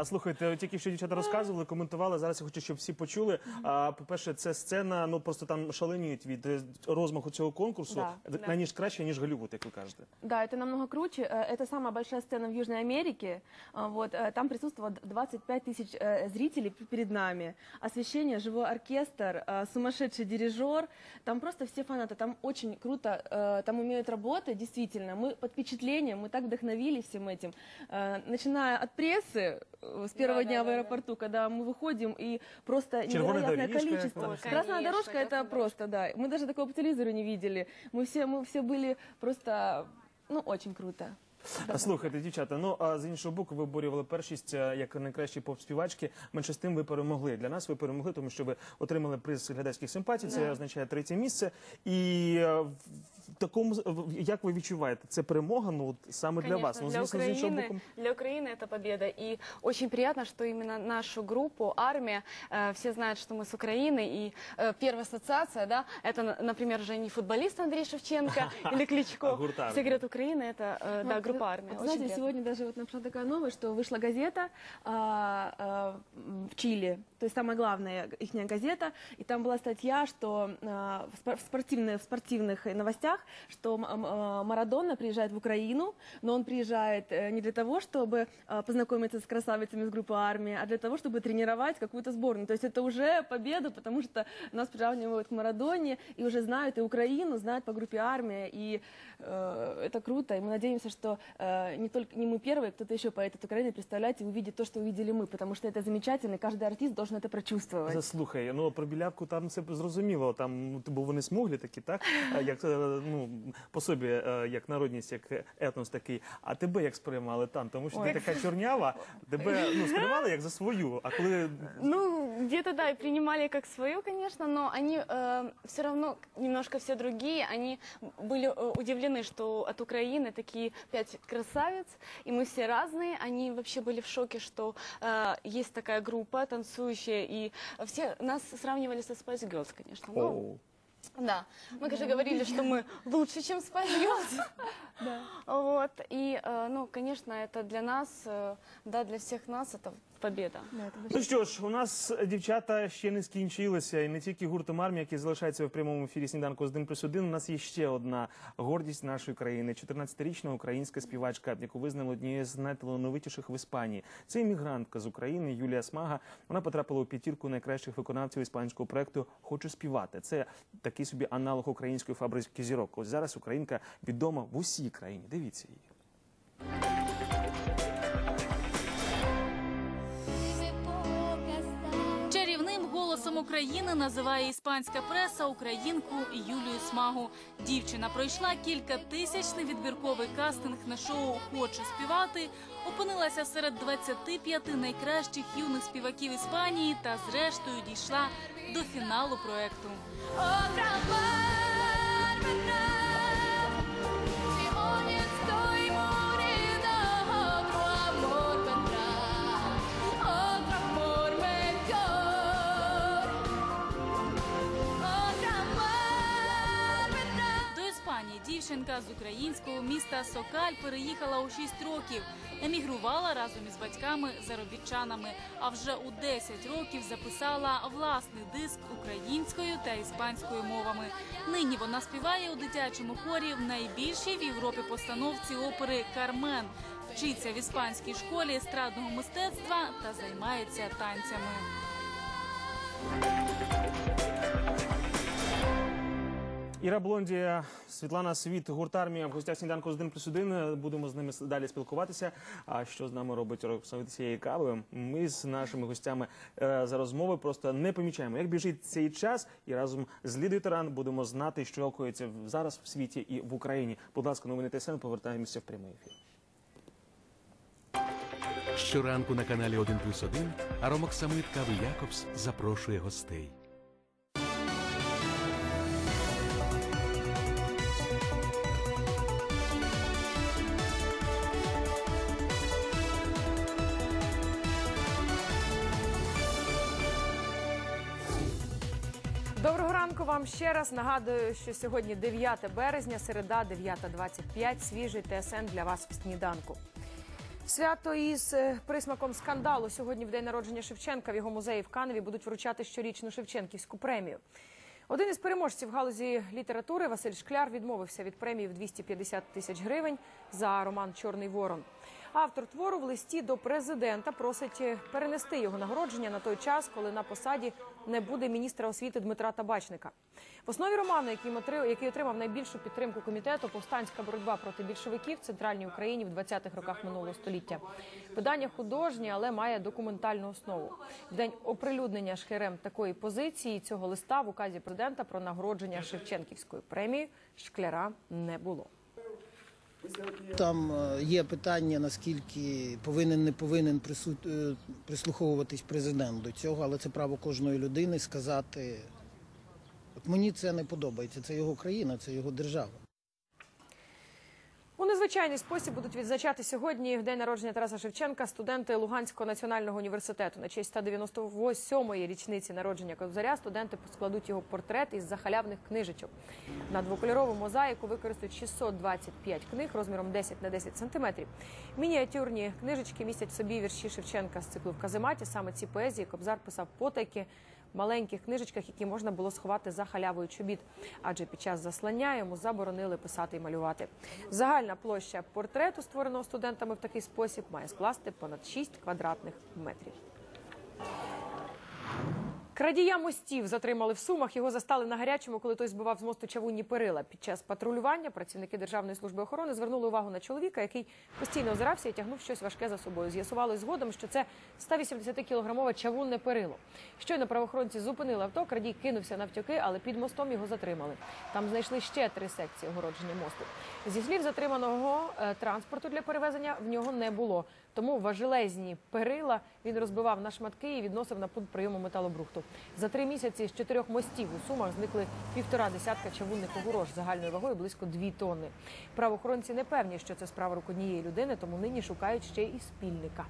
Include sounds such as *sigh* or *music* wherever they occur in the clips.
А, слухайте, тільки що дівчата розказували, коментували. Зараз я хочу, щоб всі почули. А, по-перше, це сцена, ну просто там шаленіють від е, розмаху цього конкурсу. Да, на ніж краще, ніж Голлівуд, як ви кажете. Да, это намного круче. Э, Это самая большая сцена в Южной Америке. А, Вот, э, там присутствовало 25 тысяч э, зрителей п- перед нами. Освещение, живой оркестр, э, сумасшедший дирижер. Там просто все фанаты. Там очень круто. э, Там умеют работать, действительно. Мы под впечатлением, мы так вдохновились всем этим. Э, Начиная от прессы э, с первого Да, дня да, в да, аэропорту, когда мы выходим, и просто Червоная невероятное дорожка, количество. там всё. Красная Конечно, дорожка это красная просто, да. Мы даже такого по телевизору не видели. Мы все, мы все были просто, ну, очень круто. А слухайте, дівчата, ну а з іншого боку, ви оборювали першість е, як найкращі поп-співачки. Менше з тим ви перемогли. Для нас ви перемогли, тому що ви отримали приз глядацьких симпатій. Це Да. означає третє місце. І е, в такому в- як ви відчуваєте, це перемога? Ну от саме для Конечно, вас. Ну для звісно, з іншого Украины, боку. для Украины это победа. И очень приятно, что именно нашу группу, армия, э, все знают, что мы с Украины. И э, первая ассоциация, да, это, на- например, уже не футболист Андрей Шевченко *laughs* или А Кличко. гурт «Армия». Все говорят, Украина это, э, да, Вот, группа вы- армия. вот Очень знаете, приятно. сегодня даже вот нашла такая новость, что вышла газета а, а, в Чили, то есть самая главная их газета, и там была статья, что а, в, спор- в спортивных, в спортивных новостях, что м- м- а, Марадона приезжает в Украину, но он приезжает э, не для того, чтобы а, познакомиться с красавицами из группы армии, а для того, чтобы тренировать какую-то сборную. То есть это уже победа, потому что нас приравнивают к Марадоне, и уже знают и Украину, знают по группе армия, и э, это круто, и мы надеемся, что э, не только не мы первые, кто-то еще поедет в Украину представлять и увидит то, что увидели мы, потому что это замечательно, и каждый артист должен это прочувствовать. Заслухай, ну про білявку там це зрозуміло. Там ну, бо вони смуглі такі, так А як е, ну по собі, е, як народність, як етнос такий. А тебе як сприймали там? Тому що Ой. ти така чорнява, тебе *laughs* ну сприймали як за свою. А коли Ну, где-то да, и принимали как свою, конечно, но они все равно немножко все другие. Они были э, удивлены, что от Украины такие пять красавиц, и мы все разные. Они вообще были в шоке, что э, есть такая группа танцующая, и все нас сравнивали со Spice Girls, конечно. Ну, Оу. да, мы, конечно, говорили, что мы лучше, чем Spice Girls. *laughs* Вот, и, э, ну, конечно, это для нас, э, да, для всех нас это победа. Да, это Ну що ж, у нас дівчата ще не скінчилися, і не тільки гуртом армії, який залишається в прямому ефірі сніданку з 1 плюс 1. У нас є ще одна гордість нашої країни. 14-річна українська співачка, яку визнали однією з найталановитіших в Іспанії. Це іммігрантка з України Юлія Смага. Вона потрапила у п'ятірку найкращих виконавців іспанського проекту Хочу співати. Це такий собі аналог української фабрики зірок. Ось зараз українка відома в усій країні. Дивіться її. України називає іспанська преса українку Юлію Смагу. Дівчина пройшла кілька тисячний відбірковий кастинг на шоу Хочу співати. Опинилася серед 25 найкращих юних співаків Іспанії та, зрештою, дійшла до фіналу проекту. Дівчинка з українського міста Сокаль переїхала у 6 років. Емігрувала разом із батьками заробітчанами. А вже у 10 років записала власний диск українською та іспанською мовами. Нині вона співає у дитячому хорі в найбільшій в Європі постановці опери Кармен. Вчиться в іспанській школі естрадного мистецтва та займається танцями. Іра Блонді, Світлана Світ, гурт армія в гостях сніданку з 1 плюс 1. Будемо з ними далі спілкуватися. А що з нами робить Роксовит цієї кави? Ми з нашими гостями е, за розмови просто не помічаємо, як біжить цей час, і разом з Лідою Таран будемо знати, що окоїться зараз в світі і в Україні. Будь ласка, новини ТСН, повертаємося в прямий ефір. Щоранку на каналі 1 плюс 1 Аромок Самит Кави Якобс запрошує гостей. Вам ще раз. Нагадую, що сьогодні 9 березня, середа, 9.25. Свіжий ТСН для вас в сніданку. Свято із е, присмаком скандалу сьогодні в день народження Шевченка в його музеї в Каневі будуть вручати щорічну Шевченківську премію. Один із переможців галузі літератури Василь Шкляр відмовився від премії в 250 тисяч гривень за роман Чорний ворон. Автор твору в листі до президента просить перенести його нагородження на той час, коли на посаді не буде міністра освіти Дмитра Табачника. В основі роману, який отри- який отримав найбільшу підтримку комітету, повстанська боротьба проти більшовиків в центральній Україні в 20-х роках минулого століття. Видання художнє, але має документальну основу. В день оприлюднення шхерем такої позиції цього листа в указі президента про нагородження Шевченківською премією шкляра не було. Там е, є питання, наскільки повинен не повинен е, прислуховуватись президент до цього, але це право кожної людини сказати. От мені це не подобається. Це його країна, це його держава. Незвичайний спосіб будуть відзначати сьогодні в день народження Тараса Шевченка студенти Луганського національного університету. На честь 198-ї річниці народження Кобзаря студенти складуть його портрет із захалявних книжечок. На двокольорову мозаїку використають 625 книг розміром 10 на 10 сантиметрів. Мініатюрні книжечки містять в собі вірші Шевченка з циклу в казематі. Саме ці поезії Кобзар писав потайки маленьких книжечках, які можна було сховати за халявою чобіт, адже під час заслання йому заборонили писати і малювати. Загальна площа портрету, створеного студентами в такий спосіб, має скласти понад 6 квадратних метрів. Крадія мостів затримали в Сумах. Його застали на гарячому, коли той збивав з мосту чавунні перила. Під час патрулювання працівники Державної служби охорони звернули увагу на чоловіка, який постійно озирався і тягнув щось важке за собою. З'ясувалось згодом, що це 180-кілограмове чавунне перило. Щойно правоохоронці зупинили авто, крадій кинувся навтюки, але під мостом його затримали. Там знайшли ще три секції огородження мосту. Зі слів затриманого е, транспорту для перевезення в нього не було. Тому важелезні перила він розбивав на шматки і відносив на пункт прийому металобрухту. За три місяці з чотирьох мостів у Сумах зникли півтора десятка чавунних огорож загальною вагою близько дві тонни. Правоохоронці не певні, що це справа рук однієї людини, тому нині шукають ще і спільника.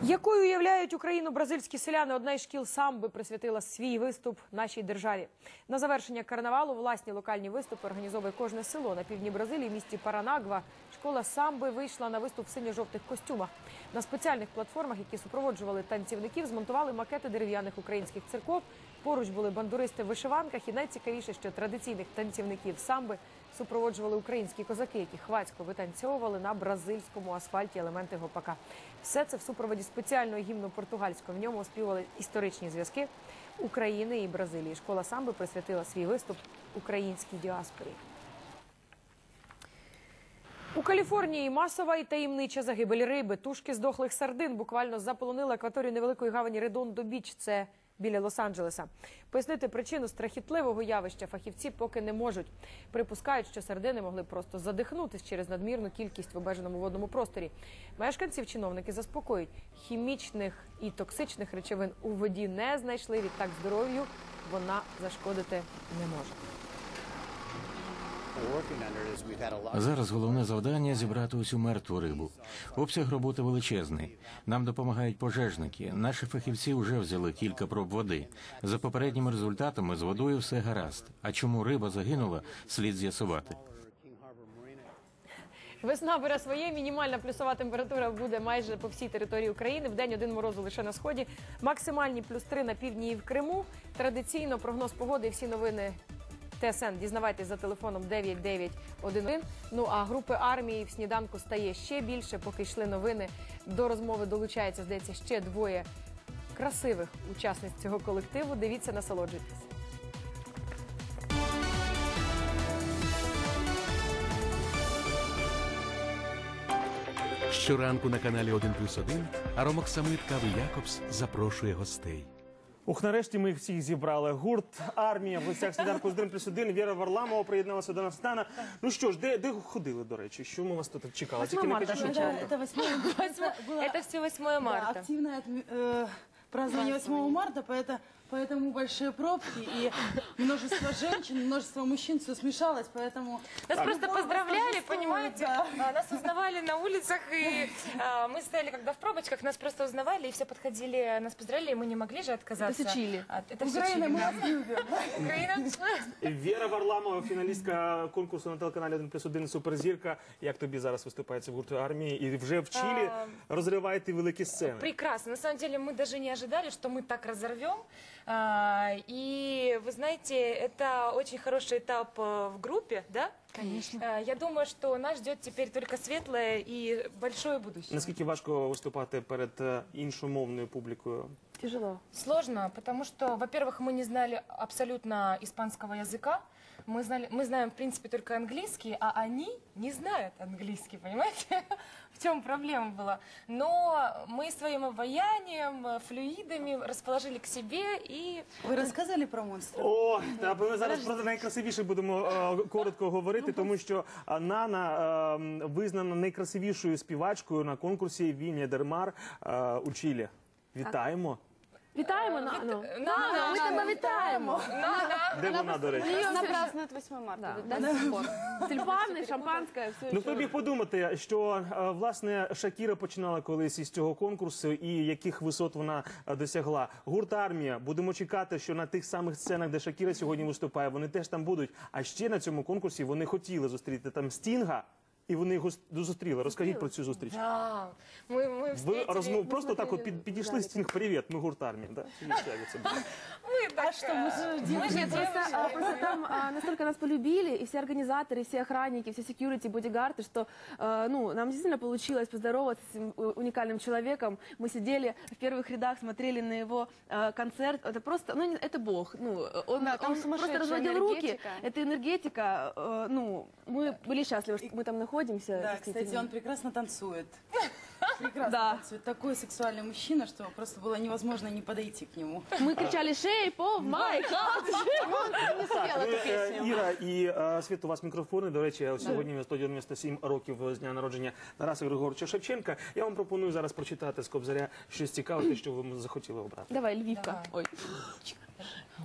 Якою уявляють Україну бразильські селяни? Одна із шкіл самби присвятила свій виступ нашій державі. На завершення карнавалу власні локальні виступи організовує кожне село на півдні Бразилії, місті Паранагва. Школа самби вийшла на виступ в синьо-жовтих костюмах. На спеціальних платформах, які супроводжували танцівників, змонтували макети дерев'яних українських церков. Поруч були бандуристи в вишиванках, і найцікавіше, що традиційних танцівників самби супроводжували українські козаки, які хвацько витанцьовували на бразильському асфальті елементи гопака. Все це в супроводі спеціального гімну португальського. В ньому оспівали історичні зв'язки України і Бразилії. Школа самби присвятила свій виступ українській діаспорі. У Каліфорнії масова і таємнича загибель риби. Тушки здохлих сардин буквально заполонили акваторію невеликої гавані Редондо Біч. Це біля Лос-Анджелеса. Пояснити причину страхітливого явища фахівці поки не можуть. Припускають, що сардини могли просто задихнутись через надмірну кількість в обмеженому водному просторі. Мешканців чиновники заспокоюють, хімічних і токсичних речовин у воді не знайшли. Відтак здоров'ю вона зашкодити не може. Зараз головне завдання зібрати усю мертву рибу. Обсяг роботи величезний. Нам допомагають пожежники. Наші фахівці вже взяли кілька проб води. За попередніми результатами з водою все гаразд. А чому риба загинула, слід з'ясувати. Весна бере своє. Мінімальна плюсова температура буде майже по всій території України. В день один морозу лише на сході. Максимальні плюс 3 на півдні і в Криму. Традиційно прогноз погоди і всі новини. ТСН дізнавайтесь за телефоном 9911. Ну а групи армії в сніданку стає ще більше. Поки йшли новини. До розмови долучається, здається, ще двоє красивих учасниць цього колективу. Дивіться, насолоджуйтесь. Щоранку на каналі 1 плюс 1 Аромок Самит Кави Якобс запрошує гостей. Ух, нарешті ми їх всіх зібрали. Гурт армія в гостях сніданку з 1 плюс 1. Віра Варламова приєдналася до нас. Стана. Ну що ж, де, де ходили, до речі? Що ми вас тут чекали? Тільки не кажіть, що Это 8 Это все 8 марта. активное отме- э, празднование 8 марта, поэто- поэтому большие пробки и множество женщин, множество мужчин, все смешалось, поэтому... Нас просто поздравляли понимаете? А, Нас узнавали на улицах, и а, мы стояли когда в пробочках, нас просто узнавали, и все подходили, нас поздравляли, и мы не могли же отказаться. Это всё Чили. от- Это все Украина, Чили, мы да. вас любим. Украина. Віра Варламова, фіналістка конкурсу на телеканалі 1 плюс 1 Суперзірка. Як тобі зараз виступається в гурту армії? І вже в Чилі А, розриваєте великі сцени. Прекрасно. На самом деле мы даже не ожидали, что мы так разорвем. А, И вы знаете, это очень хороший этап э, в группе, да? Конечно. Я думаю, что нас ждет теперь только светлое и большое будущее. Наскільки важко виступати перед е, іншомовною публікою? Тяжело. Сложно, потому что, во-первых, мы не знали абсолютно испанского языка. Мы, знали, мы знаем, в принципе, только английский, а они не знают английский, понимаете? *laughs* В чем проблема была? Но мы своим обаянием, э, флюидами расположили к себе и Вы рассказали про монстра? О, та ми зараз про найкрасивіше будемо е, коротко говорити, тому що е, Нана е, м, визнана найкрасивішою співачкою на конкурсі Віння Дермар е, у Чилі. Вітаємо! Вітаємо Нану. Нана, ми тебе вітаємо. Де вона, до речі? Она празднует 8 марта. Тюльпани, шампанське, все. Ну хто б міг подумати, що е, власне Шакіра починала колись із цього конкурсу, і яких висот вона е, досягла. Гурт армія. Будемо чекати, що на тих самих сценах, де Шакіра сьогодні виступає, вони теж там будуть. А ще на цьому конкурсі вони хотіли зустріти там Стінга, і вони його с- зустріли. Розкажіть про цю зустріч. Да, мы, мы Ви встретили... розмов просто так от смотрели під, підійшли Стінг, привіт, ми гурт армії. Да? Чи як це було? *laughs* Мы так, А что, мы же мы делаем? же Просто, девушки. а, просто там а, настолько нас полюбили, и все организаторы, все охранники, все секьюрити, бодигарды, что а, ну, нам действительно получилось поздороваться с этим у- уникальным человеком. Мы сидели в первых рядах, смотрели на его а, концерт. Это просто, ну, не- это бог. Ну, он, Да, там он просто сумасшедшая разводил руки. энергетика. Это энергетика. э, ну, мы были счастливы, что мы там находимся. Да, действительно. кстати, он прекрасно танцует. Прекрасно Да. танцует. Такой сексуальный мужчина, что просто было невозможно не подойти к нему. Мы кричали «Shape of my heart!» Так, ви, е, Іра і е, Світ, у вас мікрофони. До речі, сьогодні 197 років з дня народження Тараса Григоровича Шевченка. Я вам пропоную зараз прочитати з Кобзаря щось цікаве, те, що ви захотіли обрати. Давай, Львивка. Ой.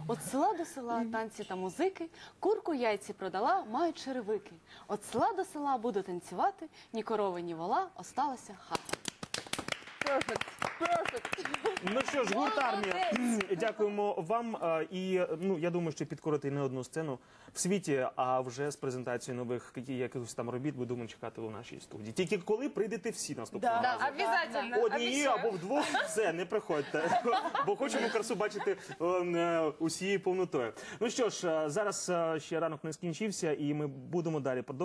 От села до села танці та музики, курку яйці продала, мають черевики. От села до села буду танцювати, ні корови, ні вола, осталася хата. Ну що ж, гурт армія. Дякуємо вам. І ну я думаю, що підкорити не одну сцену в світі, а вже з презентацією нових які- якихось там робіт будемо чекати у нашій студії. Тільки коли прийдете всі наступного Да. разу. Обязательно. Обещаю. або вдвох все, не приходьте, бо хочемо красу бачити е, усією повнотою. Ну що ж, е, зараз е, ще ранок не скінчився, і ми будемо далі продовжувати.